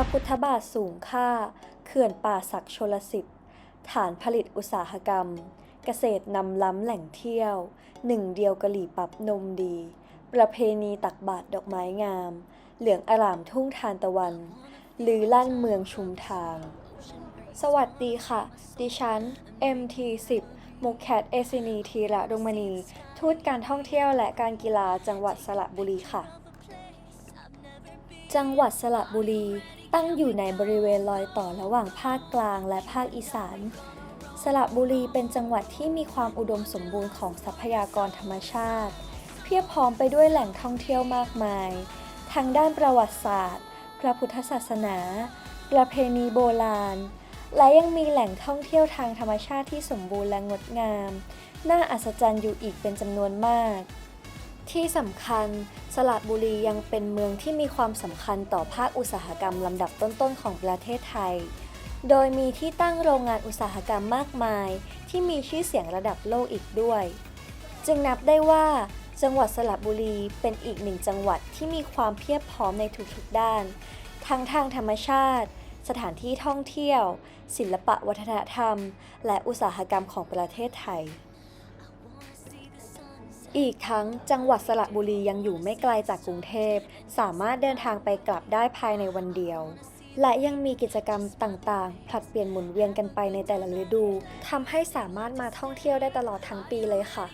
ระพุทธบาทสูงค่า เขื่อนป่าศักดิ์ชลสิทธิ์ ฐานผลิตอุตสาหกรรม เกษตรนำล้ำแหล่งเที่ยว หนึ่งเดียวกะหลี่ปับนมดี ประเพณีตักบาตรดอกไม้งาม เหลืองอร่ามทุ่งทานตะวันลือลั่นเมืองชุมทาง สวัสดีค่ะ ดิฉัน MT10 มุกแคทเอซินีทีระดงมณี ทูตการท่องเที่ยวและการกีฬาจังหวัดสระบุรีค่ะ จังหวัดสระบุรี ตั้งอยู่ในบริเวณรอยต่อระหว่างภาคกลางและภาคอีสาน สระบุรีเป็นจังหวัดที่มีความอุดมสมบูรณ์ของทรัพยากรธรรมชาติ เพียบพร้อมไปด้วยแหล่งท่องเที่ยวมากมาย ทางด้านประวัติศาสตร์ พระพุทธศาสนา ประเพณีโบราณ และยังมีแหล่งท่องเที่ยวทางธรรมชาติที่สมบูรณ์และงดงาม น่าอัศจรรย์อยู่อีกเป็นจำนวนมาก ที่สำคัญ สระบุรียังเป็นเมืองที่มีความสำคัญต่อภาคอุตสาหกรรมลำดับต้นๆของประเทศไทย โดยมีที่ตั้งโรงงานอุตสาหกรรมมากมาย ที่มีชื่อเสียงระดับโลกอีกด้วย จึงนับได้ว่า จังหวัดสระบุรีเป็นอีกหนึ่งจังหวัดที่มีความเพียบพร้อมในทุกๆด้าน ทั้งทางธรรมชาติ สถานที่ท่องเที่ยว ศิลปะวัฒนธรรม และอุตสาหกรรมของประเทศไทย อีกทั้งจังหวัดสระบุรียังอยู่ไม่ไกลจากกรุงเทพ สามารถเดินทางไปกลับได้ภายในวันเดียว และยังมีกิจกรรมต่างๆ ผลัดเปลี่ยนหมุนเวียนกันไปในแต่ละฤดูทำให้สามารถมาท่องเที่ยวได้ตลอดทั้งปีเลยค่ะ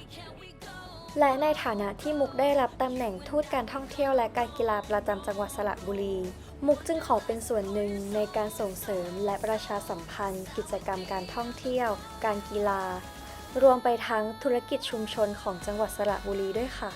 และในฐานะที่มุกได้รับตำแหน่งทูตการท่องเที่ยวและการกีฬาประจำจังหวัดสระบุรี มุกจึงขอเป็นส่วนหนึ่งในการส่งเสริมและประชาสัมพันธ์ กิจกรรมการท่องเที่ยว การกีฬา รวมไปทั้งธุรกิจชุมชนของจังหวัดสระบุรีด้วยค่ะ